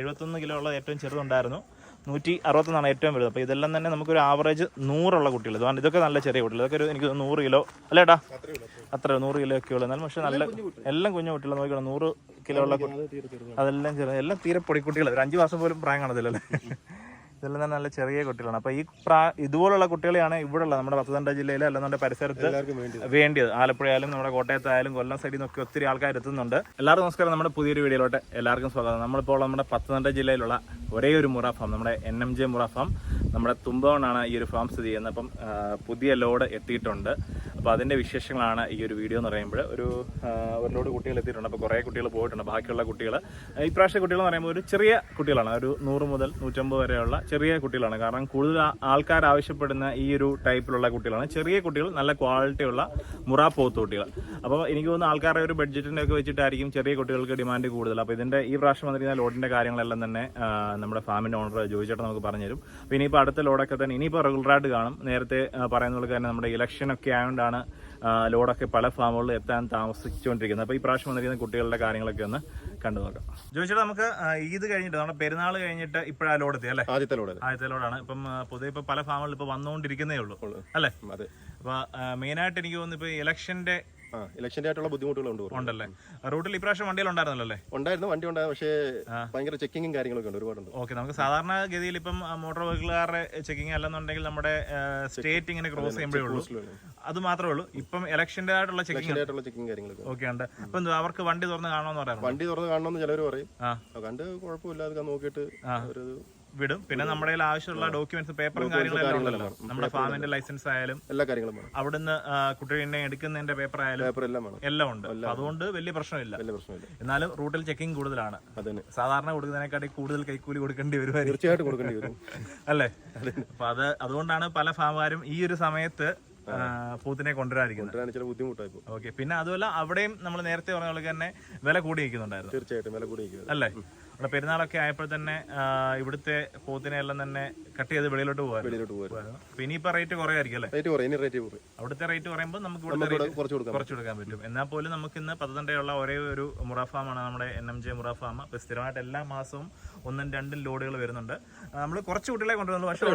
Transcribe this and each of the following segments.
എഴുപത്തൊന്ന് കിലോ ഉള്ള ഏറ്റവും ചെറുതുണ്ടായിരുന്നു. നൂറ്റി അറുപത്തൊന്നാണ് ഏറ്റവും വലുത്. അപ്പോൾ ഇതെല്ലാം തന്നെ നമുക്കൊരു ആവറേജ് നൂറുള്ള കുട്ടികൾ. ഇതാണ് ഇതൊക്കെ നല്ല ചെറിയ കുട്ടികൾ. ഇതൊക്കെ ഒരു എനിക്ക് നൂറ് കിലോ അല്ലേടാ അത്ര നൂറ് കിലോ ഒക്കെ ഉള്ളൂ. എന്നാലും പക്ഷേ നല്ല എല്ലാം കുഞ്ഞു കുട്ടികൾ നോക്കണം നൂറ് കിലോ ഉള്ള അതെല്ലാം ചെറിയ എല്ലാം തീരെ പൊടിക്കുട്ടികൾ ഒരു അഞ്ച് മാസം പോലും പ്രായം കാണത്തില്ലല്ലേ? ഇതെല്ലാം തന്നെ നല്ല ചെറിയ കുട്ടികളാണ്. അപ്പോൾ ഈ പ്രാ ഇതുപോലുള്ള കുട്ടികളെയാണ് ഇവിടെ ഉള്ളത് നമ്മുടെ പത്തനംതിട്ട ജില്ലയിൽ നമ്മുടെ പരിസരത്ത് വേണ്ടിയത്. ആലപ്പുഴയായാലും നമ്മുടെ കോട്ടയത്തായാലും കൊല്ലം സൈഡിൽ നിന്നൊക്കെ ഒത്തിരി ആൾക്കാർ എത്തുന്നുണ്ട്. എല്ലാവർക്കും നമസ്കാരം. നമ്മുടെ പുതിയൊരു വീഡിയോയിലോട്ട് എല്ലാവർക്കും സ്വാഗതം. നമ്മളിപ്പോൾ നമ്മുടെ പത്തനംതിട്ട ജില്ലയിലുള്ള ഒരേ ഒരു മുറ ഫാം നമ്മുടെ N M J Murrah farm നമ്മുടെ തുമ്പവണാണ് ഈ ഒരു ഫാം സ്ഥിതി ചെയ്യുന്നത്. അപ്പം പുതിയ ലോഡ് എത്തിയിട്ടുണ്ട്. അപ്പോൾ അതിന്റെ വിശേഷങ്ങളാണ് ഈ ഒരു വീഡിയോ എന്ന് പറയുമ്പോൾ. ഒരു ഒരു ലോഡ് കുട്ടികൾ എത്തിയിട്ടുണ്ട്. അപ്പോൾ കുറേ കുട്ടികൾ പോയിട്ടുണ്ട്. ബാക്കിയുള്ള കുട്ടികൾ ഇപ്രാവശ്യ കുട്ടികൾ എന്ന് പറയുമ്പോൾ ഒരു ചെറിയ കുട്ടികളാണ്. ഒരു നൂറ് മുതൽ നൂറ്റമ്പത് വരെയുള്ള ചെറിയ കുട്ടികളാണ്. കാരണം കൂടുതൽ ആൾക്കാർ ആവശ്യപ്പെടുന്ന ഈ ഒരു ടൈപ്പിലുള്ള കുട്ടികളാണ്. ചെറിയ കുട്ടികൾ നല്ല ക്വാളിറ്റിയുള്ള മുറ പോത്ത് കുട്ടികൾ. അപ്പോൾ എനിക്ക് തോന്നുന്നു ആൾക്കാരുടെ ഒരു ബഡ്ജറ്റിന്റെ ഒക്കെ വെച്ചിട്ടായിരിക്കും ചെറിയ കുട്ടികൾക്ക് ഡിമാൻഡ് കൂടുതൽ. അപ്പോൾ ഇതിന്റെ ഈ പ്രാവശ്യം വന്നിരിക്കുന്ന ലോഡിന്റെ കാര്യങ്ങളെല്ലാം തന്നെ നമ്മുടെ ഫാമിന്റെ ഓണർ ജോയിച്ചേട്ടൻ നമുക്ക് പറഞ്ഞുതരും അപ്പോൾ ഇനിയിപ്പോൾ അടുത്ത ലോഡൊക്കെ തന്നെ ഇനിയിപ്പോൾ റെഗുലറായിട്ട് കാണും. നേരത്തെ പറയുന്ന പോലെ തന്നെ നമ്മുടെ ഇലക്ഷൻ ഒക്കെ ആയതുകൊണ്ടാണ് ആ, ലോഡൊക്കെ പല ഫാമുകളിൽ എത്താൻ താമസിച്ചുകൊണ്ടിരിക്കുന്നത്. അപ്പോൾ ഈ പ്രാവശ്യം വന്നിരിക്കുന്ന കുട്ടികളുടെ കാര്യങ്ങളൊക്കെ ഒന്ന് കണ്ടു നോക്കാം. ജോയിച്ചേട്ടാ നമുക്ക് ഈദ് കഴിഞ്ഞിട്ട് നമ്മുടെ പെരുന്നാൾ കഴിഞ്ഞിട്ട് ഇപ്പോഴാ ലോഡ് എത്തി അല്ലേ? ആദ്യത്തെ ലോഡ്. ആദ്യത്തെ ലോഡാണ്. ഇപ്പം പൊതുവെ ഇപ്പൊ പല ഫാമുകളിൽ ഇപ്പൊ വന്നുകൊണ്ടിരിക്കുന്നേ ഉള്ളൂ. അല്ലേ? അതെ. അപ്പൊ മെയിനായിട്ട് എനിക്ക് തോന്നുന്നു ഇപ്പൊ ഇലക്ഷന്റെ ആ ഇലക്ഷന്റെ ആയിട്ടുള്ള ബുദ്ധിമുട്ടുകളുണ്ട് ഉണ്ടല്ലേ? റൂട്ടിൽ ഇപ്രാവശ്യം വണ്ടികൾ ഉണ്ടായിരുന്നല്ലേ ഉണ്ടായിരുന്നു വണ്ടി ഉണ്ടായിരുന്നു. പക്ഷേ ഭയങ്കര ചെക്കിങ്ങും കാര്യങ്ങളൊക്കെ ഉണ്ട് ഒരുപാടുണ്ട്. ഓക്കെ നമുക്ക് സാധാരണ ഗതിയിൽ ഇപ്പം മോട്ടോർ വെഹിക്കിളുകാരുടെ ചെക്കിങ് അല്ലെന്നുണ്ടെങ്കിൽ നമ്മുടെ സ്റ്റേറ്റ് ഇങ്ങനെ ക്രോസ് ചെയ്യുമ്പോഴേ ഉള്ളൂ. അത് മാത്രമേ ഉള്ളൂ. ഇപ്പം ഇലക്ഷന്റെ ആയിട്ടുള്ള ചെക്കിംഗ് ആയിട്ടുള്ള ചെക്കിങ് കാര്യങ്ങളൊക്കെ. ഓക്കെ ഉണ്ട്. അപ്പൊ അവർക്ക് വണ്ടി തുറന്ന് കാണണമെന്ന് പറയാം വണ്ടി തുറന്ന് കാണണമെന്ന് ചിലവർ പറയും. കണ്ട് കുഴപ്പമില്ല അതൊക്കെ നോക്കിയിട്ട് ഒരു വിടും. പിന്നെ നമ്മുടെ കയ്യിൽ ആവശ്യമുള്ള ഡോക്യുമെന്റ്സ് പേപ്പറും കാര്യങ്ങളെല്ലാം ഉണ്ടല്ലോ. നമ്മുടെ ഫാമിന്റെ ലൈസൻസ് ആയാലും എല്ലാ കാര്യങ്ങളും അവിടുന്ന് കുട്ടികളെ എടുക്കുന്നതിന്റെ പേപ്പർ ആയാലും പേപ്പർ എല്ലാം ഉണ്ട്. അതുകൊണ്ട് വലിയ പ്രശ്നമില്ല. എന്നാലും റൂട്ടിൽ ചെക്കിംഗ് കൂടുതലാണ്. സാധാരണ കൊടുക്കുന്നതിനെക്കാട്ടി കൂടുതൽ കൈക്കൂലി കൊടുക്കേണ്ടി വരും തീർച്ചയായിട്ടും കൊടുക്കേണ്ടി വരും. അല്ലേ? അപ്പൊ അത് അതുകൊണ്ടാണ് പല ഫാമുകാരും ഈ ഒരു സമയത്ത് പൂത്തിനെ കൊണ്ടുവരാതിരിക്കുന്നത്. ബുദ്ധിമുട്ടായി ഓക്കെ. പിന്നെ അതുമല്ല അവിടെയും നമ്മൾ നേരത്തെ പറഞ്ഞ പോലെ തന്നെ വില കൂടി നിൽക്കുന്നുണ്ടായിരുന്നു തീർച്ചയായിട്ടും വില കൂടി അല്ലേ? അവിടെ പെരുന്നാളൊക്കെ ആയപ്പോൾ തന്നെ ഇവിടുത്തെ പോത്തിനെ എല്ലാം തന്നെ കട്ട് ചെയ്ത് വെളിയിലോട്ട് പോകാം വെളിയിലോട്ട് പോകും അപ്പൊ ഇനിയിപ്പോ റേറ്റ് കുറയായിരിക്കും അല്ലേ? റേറ്റ് കുറയും ഇനി റേറ്റ് കുറയും. അവിടുത്തെ റേറ്റ് പറയുമ്പോൾ നമുക്ക് ഇവിടുത്തെ ഇവിടെ കുറച്ച് കൊടുക്കാം കുറച്ച് കൊടുക്കാൻ പറ്റും. എന്നാൽ പോലും നമുക്ക് ഇന്ന് പത്തനംതിട്ടയുള്ള ഒരേ ഒരു മുറാഫാമാണ് നമ്മുടെ N M J Murrah farm അപ്പൊ സ്ഥിരമായിട്ട് എല്ലാ മാസവും ഒന്നും രണ്ടും ലോഡുകൾ വരുന്നുണ്ട്. നമ്മൾ കുറച്ച് കുട്ടികളെ കൊണ്ടുവന്നു പക്ഷെ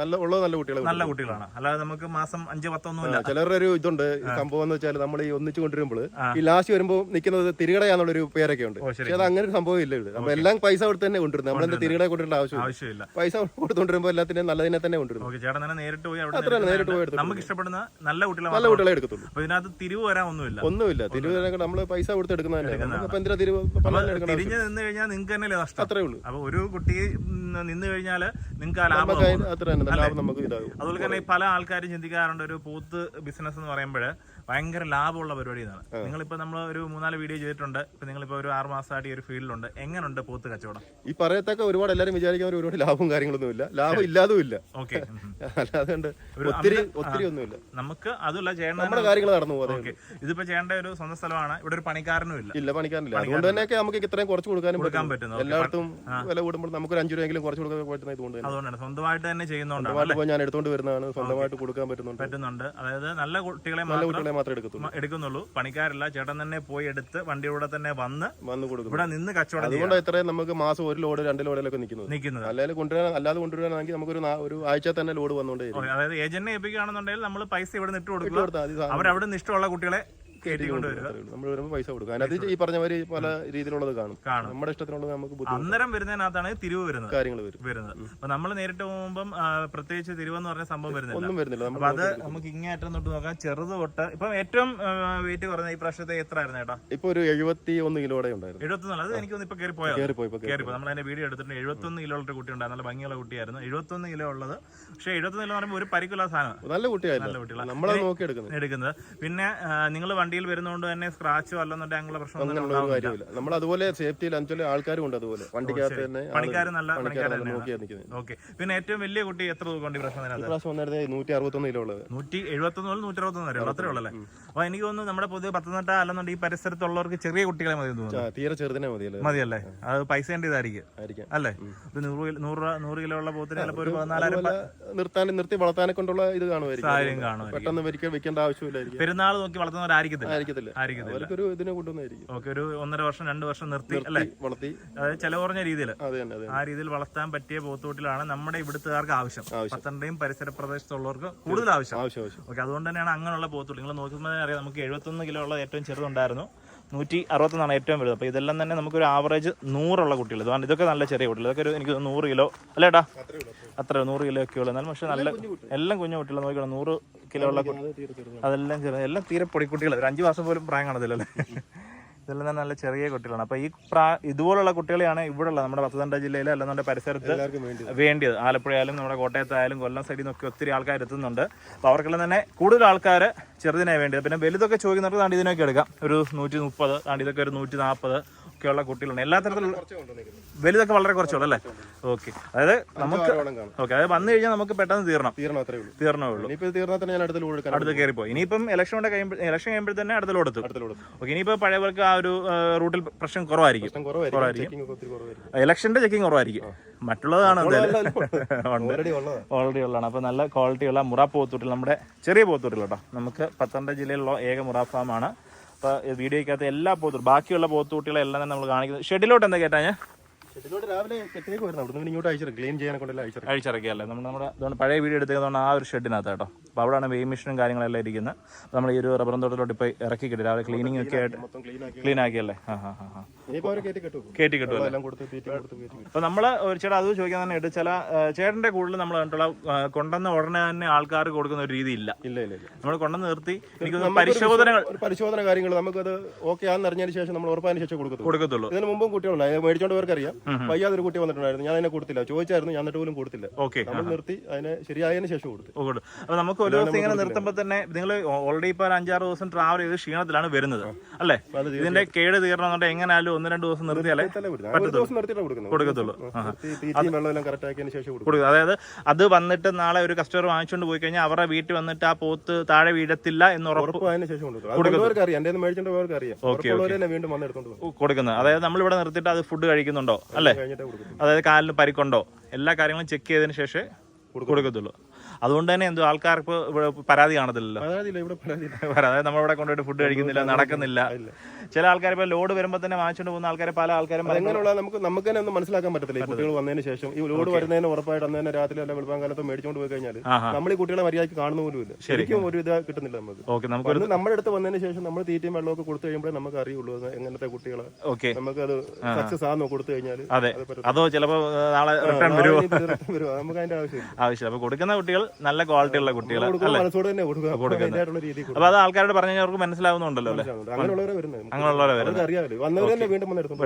നല്ല ഉള്ളത് നല്ല കുട്ടികൾ നല്ല കുട്ടികളാണ്. അല്ലാതെ നമുക്ക് മാസം അഞ്ച് പത്തൊന്നുമില്ല ചിലരുടെ ഒരു ഇതുണ്ട് സംഭവം എന്ന് വെച്ചാൽ നമ്മൾ ഈ ഒന്നിച്ചു കൊണ്ടുവരുമ്പോൾ ഈ ലാസ്റ്റ് വരുമ്പോൾ നിൽക്കുന്നത് തിരികടയാന്നുള്ളൊരു പേരൊക്കെ ഉണ്ട്. പക്ഷേ അത് അങ്ങനെ ഒരു സംഭവം ഇല്ല ഇവിടെ. എല്ലാം പൈസ കൊടുത്ത് തന്നെ കൊണ്ടുവരുന്നത്. നമ്മളെന്താ തിരികളെ കൊണ്ടുവരേണ്ട ആവശ്യമില്ല. പൈസ കൊടുത്തുകൊണ്ടിരുമ്പോൾ എല്ലാത്തിനും നല്ലതിനെ തന്നെ കൊണ്ടുവരുന്നു. ഓക്കെ ചേട്ടൻ തന്നെ നേരിട്ട് പോയി അത്രയാണ് നേരിട്ട് പോയി എടുത്തിട്ട് നമുക്ക് ഇഷ്ടപ്പെടുന്ന നല്ല കുട്ടികളെ നല്ല കുട്ടികളെ എടുക്കത്തുള്ളൂ. അപ്പൊ ഇതിനകത്ത് തിരിവ് വരാൻ ഒന്നുമില്ല. ഒന്നുമില്ല. തിരുവനന്തപുരം നമ്മൾ പൈസ കൊടുത്ത് എടുക്കുന്നതന്നെ അപ്പൊ എന്തിനാ തിരുവ് തിരിഞ്ഞ് നിന്ന് കഴിഞ്ഞാൽ നിങ്ങൾക്ക് തന്നെയല്ലേ നഷ്ടം. അത്രേ ഉള്ളൂ. അപ്പൊ ഒരു കുട്ടി നിന്ന് കഴിഞ്ഞാൽ നിങ്ങൾക്ക് ആ ലാഭം അത്ര തന്നെ. ലാഭം നമുക്ക് ഇതാകും അതുപോലെ തന്നെ പല ആൾക്കാരും ചിന്തിക്കാറുണ്ട് ഒരു പോത്ത് ബിസിനസ് എന്ന് പറയുമ്പോൾ ഭയങ്കര ലാഭമുള്ള പരിപാടി എന്നാണ് നിങ്ങളിപ്പോ നമ്മൾ ഒരു മൂന്നാൽ വീഡിയോ ചെയ്തിട്ടുണ്ട്. ഇപ്പൊ നിങ്ങളിപ്പോ ഒരു ആറ് മാസമായിട്ട് ഈ ഒരു ഫീൽഡിലുണ്ട് എങ്ങനെയുണ്ട് പോത്ത് കച്ചവടം. ഈ പറയത്തക്ക ഒരുപാട് എല്ലാരും വിചാരിക്കാൻ ഒരുപാട് ലാഭവും കാര്യങ്ങളൊന്നും ഇല്ല. ലാഭം ഇല്ലാതും ഇല്ല ഓക്കെ. അല്ലാതെ ഒത്തിരി ഒത്തിരി ഒന്നുമില്ല. നമുക്ക് അതുമല്ല ചെയ്യേണ്ട നമ്മുടെ കാര്യങ്ങൾ നടന്നു പോകും ഇതിപ്പോ ചെയ്യേണ്ട ഒരു സ്വന്തം സ്ഥലമാണ്. ഇവിടെ ഒരു പണിക്കാരനും ഇല്ല. ഇല്ല പണിക്കാരനില്ല. അതുകൊണ്ട് തന്നെയൊക്കെ നമുക്ക് ഇത്രയും കുറച്ച് കൊടുക്കാനും കൊടുക്കാൻ പറ്റും. പറ്റുന്നു. എല്ലായിടത്തും വില കൂടുമ്പോൾ നമുക്ക് ഒരു അഞ്ചു രൂപയെങ്കിലും കുറച്ച് കൊടുക്കാൻ പറ്റുന്ന ഇതുകൊണ്ട് അതുകൊണ്ടാണ്. സ്വന്തമായിട്ട് തന്നെ ചെയ്യുന്നുണ്ട് ഞാൻ എടുത്തോണ്ട് വരുന്നതാണ്. സ്വന്തമായിട്ട് കൊടുക്കാൻ പറ്റുന്നുണ്ട്. പറ്റുന്നുണ്ട്. അതായത് നല്ല കുട്ടികളെ നല്ല കുട്ടികളെ മാത്രമേ എടുക്കത്തുള്ളൂ. എടുക്കുന്നുള്ളൂ. പണിക്കാരല്ല. ചേട്ടൻ തന്നെ പോയി എടുത്ത് വണ്ടിയുടെ തന്നെ വന്ന് വന്ന് കൊടുക്കും ഇവിടെ നിന്ന് കച്ചവടം അതുകൊണ്ട് ഇത്രയും നമുക്ക് മാസം ഒരു ലോഡ് രണ്ട് ലോഡിലൊക്കെ നിൽക്കുന്നത്. നിൽക്കുന്നത്. അല്ലെങ്കിൽ കൊണ്ടുവരാൻ അല്ലാതെ കൊണ്ടുവരാനാണെങ്കിൽ നമുക്ക് ഒരു ഒരു ആഴ്ച തന്നെ ലോഡ് വന്നുകൊണ്ടേ ഓ, അതായത് ഏജന്റിനെ ഏൽപ്പിക്കുകയാണെന്നുണ്ടെങ്കിൽ നമ്മൾ പൈസ ഇവിടെ നിന്ന് ഇട്ട് കൊടുക്കുക അവരവിടെ നിന്ന് ഇഷ്ടമുള്ള കുട്ടികളെ കയറ്റി വരിക നമ്മൾ വരുമ്പോൾ പൈസ കൊടുക്കും. അതിനകത്ത് ഈ പറഞ്ഞ മാതിരി പല രീതിയിലുള്ളത് കാണും. നമ്മുടെ ഇഷ്ടത്തിനുള്ളത് നമുക്ക് അന്നേരം വരുന്നതിനകത്താണ് തിരിവ് വരുന്നത്. കാര്യങ്ങൾ വരും. വരുന്നത്. അപ്പൊ നമ്മൾ നേരിട്ട് പോകുമ്പം പ്രത്യേകിച്ച് പ്രത്യേകിച്ച് തിരിവെന്ന് പറഞ്ഞ സംഭവം വരുന്നില്ല. ഒന്നും വരുന്നില്ല. അപ്പൊ അത് നമുക്ക് ഇങ്ങേറ്റം തൊട്ട് നോക്കാം. ചെറുത് തൊട്ട് ഇപ്പൊ ഏറ്റവും വെയിറ്റ് കുറഞ്ഞ ഈ പ്രാവശ്യത്തെ എത്ര ആയിരുന്നു ചേട്ടാ ഇപ്പൊ ഒരു എഴുപത്തി ഒന്ന് കിലോടെ ഉണ്ടായിരുന്നു. എഴുപത്തൊന്നല്ല അത് എനിക്കൊന്ന് ഇപ്പൊ കയറി പോയാൽ കയറി നമ്മൾ അതിന്റെ വീഡിയോ എടുത്തിട്ടുണ്ട്. എഴുപത്തൊന്ന് കിലോ ഉള്ള ഒരു കുട്ടി ഉണ്ടായിരുന്നു. നല്ല ഭംഗിയുള്ള കുട്ടിയായിരുന്നു. എഴുപത്തൊന്ന് കിലോ ഉള്ളത്. പക്ഷെ എഴുപത്തൊന്ന് കിലോ എന്ന് പറയുമ്പോൾ ഒരു പരിക്കുള്ള സാധനം നല്ല നല്ല കുട്ടികളാണ് നമ്മളെ നോക്കി എടുക്കുന്നത് എടുക്കുന്നത്. പിന്നെ നിങ്ങൾ വണ്ടിയിൽ വരുന്നതുകൊണ്ട് തന്നെ സ്ക്രാച്ചോ അല്ലെന്നുണ്ടെങ്കിൽ അങ്ങനെയുള്ള പ്രശ്നം നമ്മൾ അതുപോലെ അഞ്ചൽ ആൾക്കാരും ഉണ്ട് അതുപോലെ. വണ്ടിക്കകത്ത് തന്നെ പണിക്കാർ നല്ല പണിക്കാർ ഓക്കെ. പിന്നെ ഏറ്റവും വലിയ കുട്ടി എത്ര തൂക്കൊണ്ട് ഈ പ്രശ്നം നൂറ്റി അറുപത്തൊന്ന് കിലോ ഉള്ളത്. നൂറ്റി എഴുപത്തൊന്ന് മുതൽ നൂറ്റി അറുപത്തൊന്ന് വരെ അത്രേ ഉള്ളല്ലേ അപ്പൊ എനിക്ക് തോന്നുന്നു നമ്മുടെ പൊതുവെ പത്തനംതിട്ട അല്ലെന്നുണ്ടെങ്കിൽ ഈ പരിസരത്തുള്ളവർക്ക് ചെറിയ കുട്ടികളെ മതി തോന്നുന്നു. തീരെ ചെറുതിനെ മതിയല്ലേ? മതിയല്ലേ? അത് പൈസ ഇതായിരിക്കും. അല്ലേ? ഒരു നൂറ് നൂറ് രൂപ- നൂറ് കിലോ ഉള്ള പോത്തിന് ചിലപ്പോൾ ഒരു പതിനാലായിരം നിർത്താൻ നിർത്തി വളർത്താനെ കൊണ്ടുള്ള ഇത് കാണുമായിരിക്കും. പെട്ടെന്ന് വെക്കേണ്ട ആവശ്യമില്ലായിരിക്കും. പെരുന്നാൾ നോക്കി വളർത്തുന്നവരായിരിക്കത്തില്ല. ആയിരിക്കത്തില്ല. അവർക്കൊരു ഇതിനെ കൊണ്ടുവന്നായിരിക്കും. ഓക്കെ ഒരു ഒന്നര വർഷം രണ്ട് വർഷം നിർത്തി അല്ലേ? വളർത്തി. അതായത് ചില കുറഞ്ഞ രീതിയിൽ ആ രീതിയിൽ വളർത്താൻ പറ്റിയ പോത്തോട്ടിലാണ് നമ്മുടെ ഇവിടുത്തുകാർക്ക് ആവശ്യം. പത്തനംതിട്ടയും പരിസര പ്രദേശത്തുള്ളവർക്ക് കൂടുതൽ ആവശ്യം. ഓക്കെ അതുകൊണ്ട് തന്നെയാണ് അങ്ങനെയുള്ള പോത്തോട്ടി നിങ്ങൾ അറിയാം നമുക്ക് എഴുപത്തൊന്ന് കിലോ ഉള്ള ഏറ്റവും ചെറുതുണ്ടായിരുന്നു. നൂറ്റി അറുപത്തൊന്നാണ് ഏറ്റവും വലുത്. അപ്പോൾ ഇതെല്ലാം തന്നെ നമുക്കൊരു ആവറേജ് നൂറുള്ള കുട്ടികൾ ഇതാണ് ഇതൊക്കെ നല്ല ചെറിയ കുട്ടികൾ ഇതൊക്കെ ഒരു എനിക്ക് നൂറ് കിലോ അല്ലേടാ അത്രേ നൂറ് കിലോ ഒക്കെ ഉള്ളൂ എന്നാലും പക്ഷേ നല്ല എല്ലാം കുഞ്ഞു കുട്ടികൾ നോക്കിക്കണം നൂറ് കിലോ ഉള്ള. അതെല്ലാം ചെറിയ എല്ലാം തീരെ പൊടിക്കുട്ടികൾ ഒരു അഞ്ച് മാസം പോലും പ്രായം കാണത്തില്ലല്ലേ? ഇതെല്ലാം തന്നെ നല്ല ചെറിയ കുട്ടികളാണ്. അപ്പോൾ ഈ പ്രാ ഇതുപോലുള്ള കുട്ടികളെയാണ് ഇവിടെ ഉള്ളത് നമ്മുടെ പത്തനംതിട്ട ജില്ലയിൽ നമ്മുടെ പരിസരത്ത് വേണ്ടിയത്. ആലപ്പുഴയായാലും നമ്മുടെ കോട്ടയത്തായാലും കൊല്ലം സൈഡിൽ നിന്നൊക്കെ ഒത്തിരി ആൾക്കാർ എത്തുന്നുണ്ട്. അപ്പോൾ അവർക്കെല്ലാം തന്നെ കൂടുതൽ ആൾക്കാർ ചെറുതിനായി വേണ്ടിയത്. പിന്നെ വലുതൊക്കെ ചോദിക്കുന്നവർക്ക് താണ്ടി ഇതിനൊക്കെ എടുക്കാം. ഒരു നൂറ്റി മുപ്പത് താണ്ടി ഇതൊക്കെ ഒരു നൂറ്റി നാൽപ്പത് ഒക്കെയുള്ള കുട്ടികളുണ്ട്. എല്ലാ തരത്തിലുള്ള വലുതൊക്കെ വളരെ കുറച്ചുള്ളൂ അല്ലേ? ഓക്കെ. അതായത് നമുക്ക് ഓക്കെ. അതായത് വന്നു കഴിഞ്ഞാൽ നമുക്ക് പെട്ടെന്ന് തീർണം തീർണേ ഉള്ളൂ. അടുത്ത കയറിപ്പോ ഇനിയിപ്പം ഇലക്ഷൻ കൊണ്ട് കഴിയുമ്പോൾ ഇലക്ഷൻ കഴിയുമ്പോൾ തന്നെ അടുത്ത കൊടുത്തു ഓക്കെ. ഇനിയിപ്പോ പഴയവർക്ക് ആ ഒരു റൂട്ടിൽ പ്രശ്നം കുറവായിരിക്കും. കുറവായിരിക്കും. ചെക്കിംഗ് ഒക്കെ കുറവായിരിക്കും. ഇലക്ഷന്റെ ചെക്കിങ് കുറവായിരിക്കും. മറ്റുള്ളതാണ് ഓൾറെഡി ഉള്ളതാണ്. അപ്പൊ നല്ല ക്വാളിറ്റി ഉള്ള മുറ പോത്തൂട്ടിൽ നമ്മുടെ ചെറിയ പോത്തൂട്ടിൽ കേട്ടോ. നമുക്ക് പത്തനംതിട്ട ജില്ലയിലുള്ള ഏക മുറ ഫാമാണ് അപ്പോൾ വീഡിയോയ്ക്കകത്ത് എല്ലാ പോത്തും ബാക്കിയുള്ള പോത്തുകുട്ടികളെല്ലാം തന്നെ നമ്മൾ കാണിക്കുന്നത്. ഷെഡിലോട്ട് എന്താ കേട്ടാ ഞാൻ? ഷെഡിലോട്ട് രാവിലെ കെട്ടിലേക്ക് വരുന്നത് അവിടുന്ന് പിന്നെ ഇങ്ങോട്ട് ക്ലീൻ കൊണ്ടല്ല അഴിച്ചിറക്കിയല്ലേ നമ്മൾ നമ്മുടെ അതുകൊണ്ട് പഴയ വീട് എടുത്തതുകൊണ്ട് ആ ഒരു ഷെഡിനകത്ത് കേട്ടോ. അപ്പോൾ അവിടെയാണ് വെയ് മെഷീനും കാര്യങ്ങളെല്ലാം ഇരിക്കുന്നത്. നമ്മൾ ഈ ഒരു റബ്ബർ തോട്ടത്തിലോട്ട് ഇപ്പോൾ ഇറക്കി കിട്ടി. രാവിലെ ക്ലീനിങ് ഒക്കെ ആയിട്ട് ക്ലീൻ ആക്കിയല്ലേ? ആ കയറ്റി കിട്ടുമല്ലോ കയറ്റി അപ്പോൾ നമ്മൾ ഒരു ചേട്ടാ അത് ചോദിക്കാൻ തന്നെ ഇട്ട് ചില ആ, ചേട്ടന്റെ കൂടുതൽ നമ്മൾ കണ്ടുള്ള ആ, കൊണ്ടുവന്ന ഉടനെ തന്നെ ആൾക്കാർ കൊടുക്കുന്ന ഒരു രീതി ഇല്ല. ഇല്ല ഇല്ല നമ്മൾ കൊണ്ടുവന്ന് നിർത്തി. എനിക്ക് പരിശോധനകൾ പരിശോധന കാര്യങ്ങൾ നമുക്കത് ഓക്കെ ആണെന്ന് അറിഞ്ഞതിന് ശേഷം നമ്മൾ ഉറപ്പായതിനു ശേഷം കൊടുക്കത്തുള്ളൂ. കൊടുക്കത്തുള്ളൂ. ഇതിന് മുമ്പും കുട്ടികളുണ്ടായി മേടിച്ചോണ്ട് അറിയാം വയ്യാതൊരു കുട്ടി വന്നിട്ടുണ്ടായിരുന്നു. ഞാൻ അതിനെ കൊടുത്തില്ല. ചോദിച്ചായിരുന്നു. ഞാൻ എന്നിട്ട് പോലും കൊടുത്തില്ല. ഓക്കെ. നമ്മൾ നിർത്തി. അതിനെ ശരിയായതിനു ശേഷം കൊടുത്തു. അപ്പൊ നമുക്ക് ഒരു ദിവസം ഇങ്ങനെ നിർത്തുമ്പോൾ തന്നെ നിങ്ങൾ ഓൾറെഡി ഇപ്പൊ അഞ്ചാറ് ദിവസം ട്രാവൽ ചെയ്ത് ക്ഷീണത്തിലാണ് വരുന്നത്. അല്ലേ? ഇതിന്റെ കേട് തീരണമെന്നുണ്ടെങ്കിൽ എങ്ങനെയാലും ഒന്ന് രണ്ട് ദിവസം നിർത്തിയാലേ കൊടുക്കത്തുള്ളൂ. കൊടുക്കും. അതായത് അത് വന്നിട്ട് നാളെ ഒരു കസ്റ്റമർ വാങ്ങിച്ചുകൊണ്ട് പോയി കഴിഞ്ഞാൽ അവരുടെ വീട്ടിൽ വന്നിട്ട് ആ പോത്ത് താഴെ വീഴത്തില്ല എന്ന് ഉറപ്പ് കൊടുക്കുന്നത്. അതായത് നമ്മളിവിടെ നിർത്തിയിട്ട് അത് ഫുഡ് കഴിക്കുന്നുണ്ടോ? അല്ലേ? അതായത് കാലിന് പരിക്കുണ്ടോ? എല്ലാ കാര്യങ്ങളും ചെക്ക് ചെയ്തതിന് ശേഷമേ കൊടുക്കത്തുള്ളൂ. അതുകൊണ്ട് തന്നെ എന്തോ ആൾക്കാർക്ക് ഇവിടെ പരാതി കാണത്തില്ലല്ലോ. ഇവിടെ അതായത് നമ്മളിവിടെ കൊണ്ടുപോയിട്ട് ഫുഡ് കഴിക്കുന്നില്ല നടക്കുന്നില്ല. ചില ആൾക്കാർ ഇപ്പോൾ ലോഡ് വരുമ്പോൾ തന്നെ വാങ്ങിച്ചുകൊണ്ട് പോകുന്ന ആൾക്കാരെ പല ആൾക്കാരും അങ്ങനെയുള്ള നമുക്ക് നമുക്ക് തന്നെ ഒന്നും മനസ്സിലാക്കാൻ പറ്റത്തില്ല ഈ കുട്ടികൾ വന്നതിന് ശേഷം. ഈ ലോഡ് വരുന്നതിന് ഉറപ്പായിട്ട് അന്ന് തന്നെ രാത്രി അല്ല വെളുപ്പാൻ കാലത്ത് മേടിച്ചുകൊണ്ട് പോയി കഴിഞ്ഞാൽ. നമ്മൾ ഈ കുട്ടികളെ മര്യാദയ്ക്ക് കാണുന്ന പോലും ഇല്ല ശരിക്കും ഒരു ഇത് കിട്ടുന്നില്ല നമുക്ക്. ഓക്കെ നമുക്ക് നമ്മുടെ അടുത്ത് വന്നതിന് ശേഷം നമ്മൾ തീറ്റയും വെള്ളമൊക്കെ കൊടുത്തു കഴിയുമ്പോഴേ നമുക്ക് അറിയുള്ളൂ എങ്ങനത്തെ കുട്ടികളെ. ഓക്കെ. നമുക്ക് അത് സക്സസ് ആണെന്ന് കൊടുത്തു കഴിഞ്ഞാൽ അതെ. അതോ ചിലപ്പോൾ നാളെ റിട്ടേൺ വരുമോ നമുക്ക് അതിന്റെ ആവശ്യം ആവശ്യം അപ്പോൾ കൊടുക്കുന്ന കുട്ടികൾ നല്ല ക്വാളിറ്റി ഉള്ള കുട്ടികൾ അപ്പൊ അത് ആൾക്കാരോട് പറഞ്ഞു കഴിഞ്ഞാൽ അവർക്ക് മനസ്സിലാവുന്നുണ്ടല്ലോ അല്ലേ? അങ്ങനെയുള്ളവരെ വരുന്നത്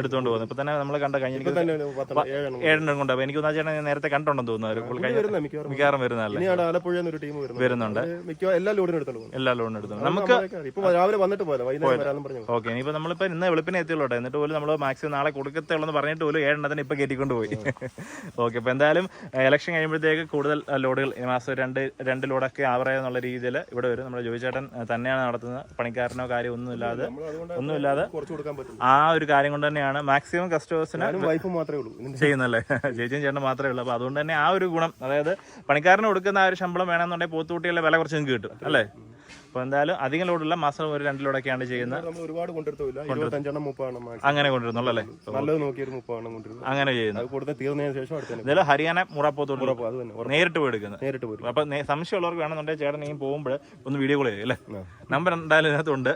എടുത്തുകൊണ്ട് പോകുന്നത്. ഇപ്പൊ തന്നെ നമ്മൾ കണ്ട കഴിഞ്ഞ ഇപ്പൊ ഏഴെണ്ണം കൊണ്ട് അപ്പൊ എനിക്ക് തോന്നുന്ന ചേട്ടൻ നേരത്തെ കണ്ടുണ്ടെന്ന് തോന്നുന്നു. മിക്കവാറും. വരുന്നതല്ലേ? വരുന്നുണ്ട്. എല്ലാ ലോഡിനും എടുത്തോണ്ട് പോകും. എല്ലാ ലോണും നമുക്ക് രാവിലെ വന്നിട്ട് ഓക്കെ ഇനിയിപ്പോ നമ്മളിപ്പോ ഇന്ന് വെളുപ്പിനെ എത്തിയുള്ളൂ എന്നിട്ട് പോലും നമ്മൾ മാക്സിമം നാളെ കൊടുക്കത്തുള്ളൂ എന്ന് പറഞ്ഞിട്ട് പോലും ഏഴെണ്ണത്തിന് ഇപ്പൊ കയറ്റിക്കൊണ്ട് പോയി. ഓക്കെ അപ്പൊ എന്തായാലും ഇലക്ഷൻ കഴിയുമ്പോഴത്തേക്ക് കൂടുതൽ ലോഡുകൾ ഈ മാസം രണ്ട് രണ്ട് ലോഡൊക്കെ ആവറേജ് എന്നുള്ള രീതിയിൽ ഇവിടെ വരും. നമ്മുടെ ജോയി ചേട്ടൻ തന്നെയാണ് നടത്തുന്നത്. പണിക്കാരനോ കാര്യം ഒന്നുമില്ലാതെ ഇല്ലാതെ ഒന്നും പറ്റും ആ ഒരു കാര്യം കൊണ്ട് തന്നെയാണ് മാക്സിമം കസ്റ്റമേഴ്സിന് വൈഫ് വൈഫും മാത്രമേ ഉള്ളൂ. ചെയ്യുന്നല്ലേ? ചേച്ചിയും ചേട്ടൻ മാത്രമേ ഉള്ളൂ. അപ്പോൾ അതുകൊണ്ട് തന്നെ ആ ഒരു ഗുണം അതായത് പണിക്കാരന് കൊടുക്കുന്ന ആ ഒരു ശമ്പളം വേണമെന്നുണ്ടെങ്കിൽ പോത്തുകുട്ടികളുടെ വില കുറച്ച് നിങ്ങൾക്ക് കിട്ടും അല്ലേ? അപ്പോൾ എന്തായാലും അധികം ലോഡുള്ള മാസം ഒരു രണ്ട് ലോഡൊക്കെയാണ് ചെയ്യുന്നത്. നമ്മൾ ഒരുപാട് കൊണ്ടെടുത്തില്ല ഇരുപത്തഞ്ചെണ്ണം മുപ്പാണ് മാക്സിമം. അങ്ങനെ കൊണ്ടിരുന്നുള്ളൂ അല്ലേ? നല്ലത് അങ്ങനെ ചെയ്യുന്നത് തീർന്നതിന് ശേഷം അടുത്ത ഹരിയാന ഉറപ്പ്. നേരിട്ട് പോയി എടുക്കുന്നത്. നേരിട്ട് പോയി അപ്പൊ നേ- സംശയമുള്ളവർക്ക് വേണമെന്നുണ്ടെങ്കിൽ ചേട്ടൻ ഈ പോകുമ്പോൾ ഒന്ന് വീഡിയോ കോൾ ചെയ്യും അല്ലേ. നമ്പർ എന്തായാലും ഇതിനകത്തുണ്ട്.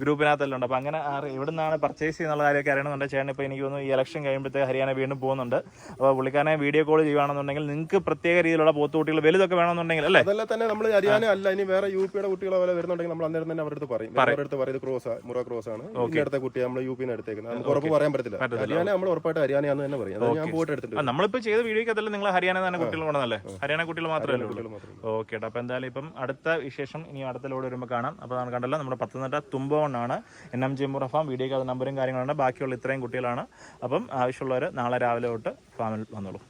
ഗ്രൂപ്പിനകത്തെല്ലാം ഉണ്ട്. അപ്പൊ അങ്ങനെ എവിടെ നിന്നാണ് പർച്ചേസ് ചെയ്യുന്നുള്ള കാര്യമൊക്കെ അറിയണമെന്നുണ്ടെങ്കിൽ ചേട്ടൻ ഇപ്പോൾ എനിക്ക് തോന്നുന്നു ഈ ഇലക്ഷൻ കഴിയുമ്പോഴത്തേക്ക് ഹരിയാന വീണ്ടും പോകുന്നുണ്ട്. അപ്പോൾ പുള്ളിക്കാരനെ വീഡിയോ കോൾ ചെയ്യുകയാണെന്നുണ്ടെങ്കിൽ നിങ്ങൾക്ക് പ്രത്യേക രീതിയിലുള്ള പോത്തുകുട്ടികൾ വലുതൊക്കെ വേണമെന്നുണ്ടെങ്കിൽ അല്ലേ? തന്നെ നമ്മൾ ഹരിയാന അല്ല ഇനി വേറെ യു പിയുടെ കുട്ടികളെ പോലെ വരുന്നുണ്ടെങ്കിൽ നമ്മൾ അന്നേരം തന്നെ അവരുടെ അടുത്ത് പറയും. അവരുടെ അടുത്ത് പറയും ക്രോസ് മുറ ക്രോസ് ആണ് അടുത്ത കുട്ടിയെ നമ്മൾ യു പിന്ന് എടുത്തേക്കുന്നത്. നമുക്ക് ഉറപ്പ് പറയാൻ പറ്റില്ല ഹരിയാന നമ്മൾ ഉറപ്പായിട്ട് ഹരിയാനയാന്ന് തന്നെ പറയും. അത് ഞാൻ പോയിട്ട് എടുത്തിട്ട് നമ്മളിപ്പോ ചെയ്ത വീഡിയോക്ക് അതല്ല നിങ്ങൾ ഹരിയാന തന്നെ കുട്ടികൾ കൊണ്ടല്ലേ ഹരിയാന കുട്ടികൾ മാത്രമേ ഉള്ളൂ. ഓക്കെ അപ്പൊ എന്തായാലും ഇപ്പം അടുത്ത വിശേഷം ഇനി അടുത്ത ലോഡ് വരുമ്പോൾ കാണാം. അപ്പോൾ നമ്മൾ കണ്ടല്ലോ നമ്മുടെ പത്തനംതിട്ട തുമ്പോണാണ് എൻ എം ജി മുറഫാം വീഡിയോക്ക് അത് നമ്പറും കാര്യങ്ങളുണ്ട് ബാക്കിയുള്ള ഇത്രയും കുട്ടികളാണ്. അപ്പം ആവശ്യമുള്ളവർ നാളെ രാവിലെ തൊട്ട് ഫാമിൽ വന്നോളൂ.